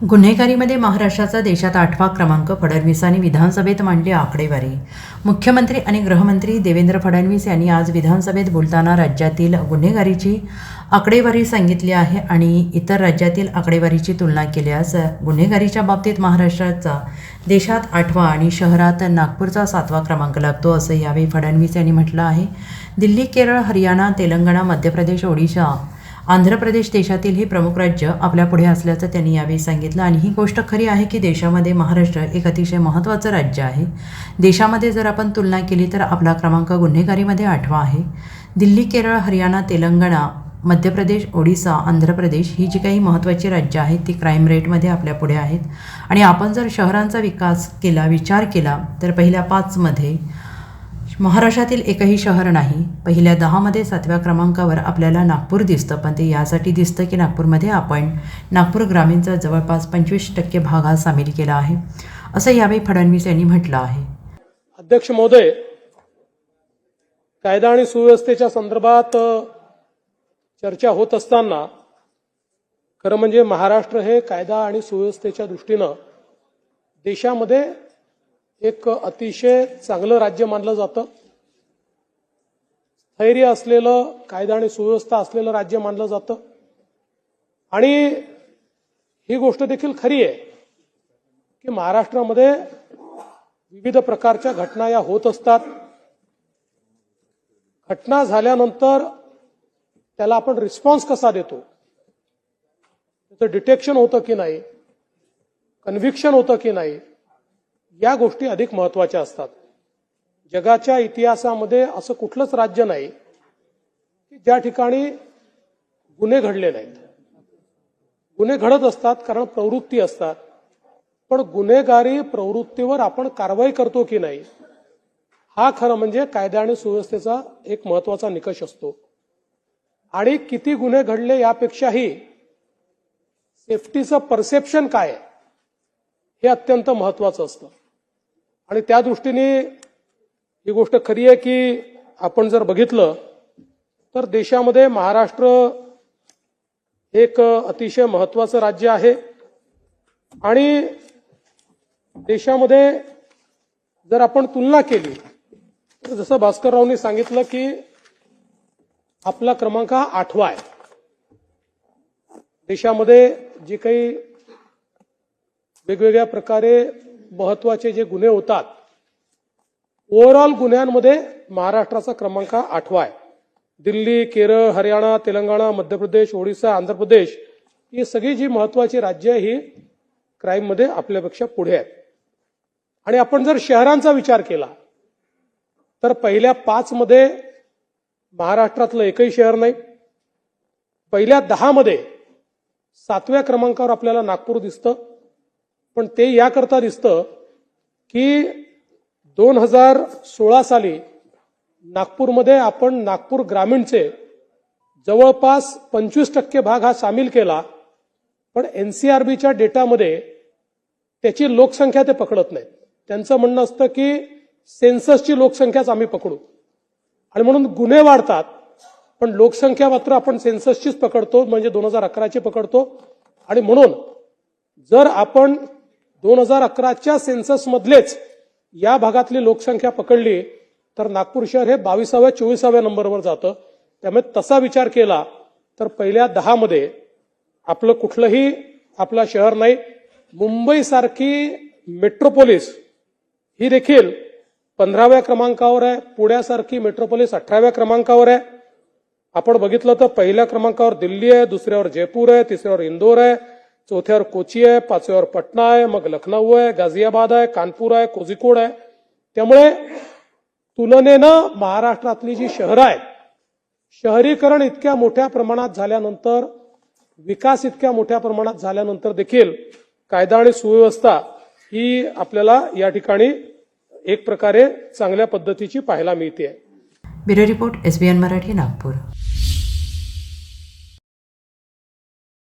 गुन्हेगारीमध्ये महाराष्ट्राचा देशात आठवा क्रमांक फडणवीसांनी विधानसभेत मांडली आकडेवारी. मुख्यमंत्री आणि गृहमंत्री देवेंद्र फडणवीस यांनी आज विधानसभेत बोलताना राज्यातील गुन्हेगारीची आकडेवारी सांगितली आहे आणि इतर राज्यातील आकडेवारीची तुलना केल्यास गुन्हेगारीच्या बाबतीत महाराष्ट्राचा देशात आठवा आणि शहरात नागपूरचा सातवा क्रमांक लागतो असं यावेळी फडणवीस यांनी म्हटलं आहे. दिल्ली केरळ हरियाणा तेलंगणा मध्य प्रदेश ओडिशा आंध्र प्रदेश देशातील हे प्रमुख राज्य आपल्या पुढे असल्याचं त्यांनी यावेळी सांगितलं. आणि ही गोष्ट खरी आहे की देशामध्ये महाराष्ट्र एक अतिशय महत्त्वाचं राज्य आहे. देशामध्ये जर आपण तुलना केली तर आपला क्रमांक गुन्हेगारीमध्ये आठवा आहे. दिल्ली केरळ हरियाणा तेलंगणा मध्य प्रदेश ओडिसा आंध्र प्रदेश ही जी काही महत्त्वाची राज्य आहेत ती क्राईम रेटमध्ये आपल्या पुढे आहेत. आणि आपण जर शहरांचा विकास केला विचार केला तर पहिल्या पाचमध्ये महाराष्ट्रातील एकही शहर नाही. पहिल्या दहामध्ये सातव्या क्रमांकावर आपल्याला नागपूर दिसतं पण ते यासाठी दिसतं की नागपूरमध्ये आपण नागपूर ग्रामीणचा जवळपास पंचवीस टक्के भाग हा सामील केला आहे असं यावेळी फडणवीस यांनी म्हटलं आहे. अध्यक्ष महोदय कायदा आणि सुव्यवस्थेच्या संदर्भात चर्चा होत असताना खरं म्हणजे महाराष्ट्र हे कायदा आणि सुव्यवस्थेच्या दृष्टीनं देशामध्ये एक अतिशय चांगलं राज्य मानलं जातं. स्थैर्य असलेलं कायदा आणि सुव्यवस्था असलेलं राज्य मानलं जातं. आणि ही गोष्ट देखील खरी आहे की महाराष्ट्रामध्ये विविध प्रकारच्या घटना या होत असतात. घटना झाल्यानंतर त्याला आपण रिस्पॉन्स कसा देतो? त्याचं डिटेक्शन होतं की नाही? कन्व्हिक्शन होतं की नाही? या गोष्टी अधिक महत्त्वाच्या असतात. जगाच्या इतिहासामध्ये असं कुठलंच राज्य नाही की ज्या ठिकाणी गुन्हे घडले नाहीत गुन्हे घडत असतात कारण प्रवृत्ती असतात. पण गुन्हेगारी प्रवृत्तीवर आपण कारवाई करतो की नाही हा खरं म्हणजे कायदा आणि सुव्यवस्थेचा एक महत्त्वाचा निकष असतो. आणि किती गुन्हे घडले यापेक्षाही सेफ्टीचं परसेप्शन काय हे अत्यंत महत्वाचं असतं. आणि त्या दृष्टीने ही गोष्ट खरी आहे की आपण जर बघितलं तर देशामध्ये महाराष्ट्र एक अतिशय महत्वाचं राज्य आहे. आणि देशामध्ये जर आपण तुलना केली तर जसं भास्कररावनी सांगितलं की आपला क्रमांक हा आठवा आहे. देशामध्ये जे काही वेगवेगळ्या प्रकारे महत्त्वाचे जे गुन्हे होतात ओव्हरऑल गुन्ह्यांमध्ये महाराष्ट्राचा क्रमांक आठवा आहे. दिल्ली केरळ हरियाणा तेलंगणा मध्य प्रदेश ओडिसा आंध्र प्रदेश ही सगळी जी महत्वाची राज्य आहे ही क्राईममध्ये आपल्यापेक्षा पुढे आहेत. आणि आपण जर शहरांचा विचार केला तर पहिल्या पाच मध्ये महाराष्ट्रातलं एकही शहर नाही. पहिल्या दहा मध्ये सातव्या क्रमांकावर आपल्याला नागपूर दिसतं. पण ते याकरता दिसतं की दोन हजार सोळा साली नागपूरमध्ये आपण नागपूर ग्रामीणचे जवळपास पंचवीस टक्के भाग हा सामील केला पण एनसीआरबीच्या डेटामध्ये त्याची लोकसंख्या ते पकडत नाहीत. त्यांचं म्हणणं असतं की सेन्ससची लोकसंख्याच आम्ही पकडू. आणि म्हणून गुन्हे वाढतात पण लोकसंख्या मात्र आपण सेन्ससचीच पकडतो म्हणजे दोन हजार अकराची पकडतो. आणि म्हणून जर आपण दोन हजार अकराच्या सेन्ससमधलेच या भागातली लोकसंख्या पकडली तर नागपूर शहर हे बावीसाव्या चोवीसाव्या नंबरवर जातं. त्यामुळे तसा विचार केला तर पहिल्या दहामध्ये आपलं कुठलंही आपला शहर नाही मुंबईसारखी मेट्रोपोलिस ही देखील पंधराव्या क्रमांकावर आहे पुण्यासारखी मेट्रोपोलिस अठराव्या क्रमांकावर आहे. आपण बघितलं तर पहिल्या क्रमांकावर दिल्ली आहे दुसऱ्यावर जयपूर आहे तिसऱ्यावर इंदोर आहे चौथ्यावर कोची आहे पाचव्यावर पटना आहे मग लखनौ आहे गाझियाबाद आहे कानपूर आहे कोझिकोड आहे त्यामुळे तुलनेनं महाराष्ट्रातली जी शहरं आहेत शहरीकरण इतक्या मोठ्या प्रमाणात झाल्यानंतर विकास इतक्या मोठ्या प्रमाणात झाल्यानंतर देखील कायदा आणि सुव्यवस्था ही आपल्याला या ठिकाणी एक प्रकारे चांगल्या पद्धतीची पाहायला मिळते. Bureau report SBN Marathi Nagpur.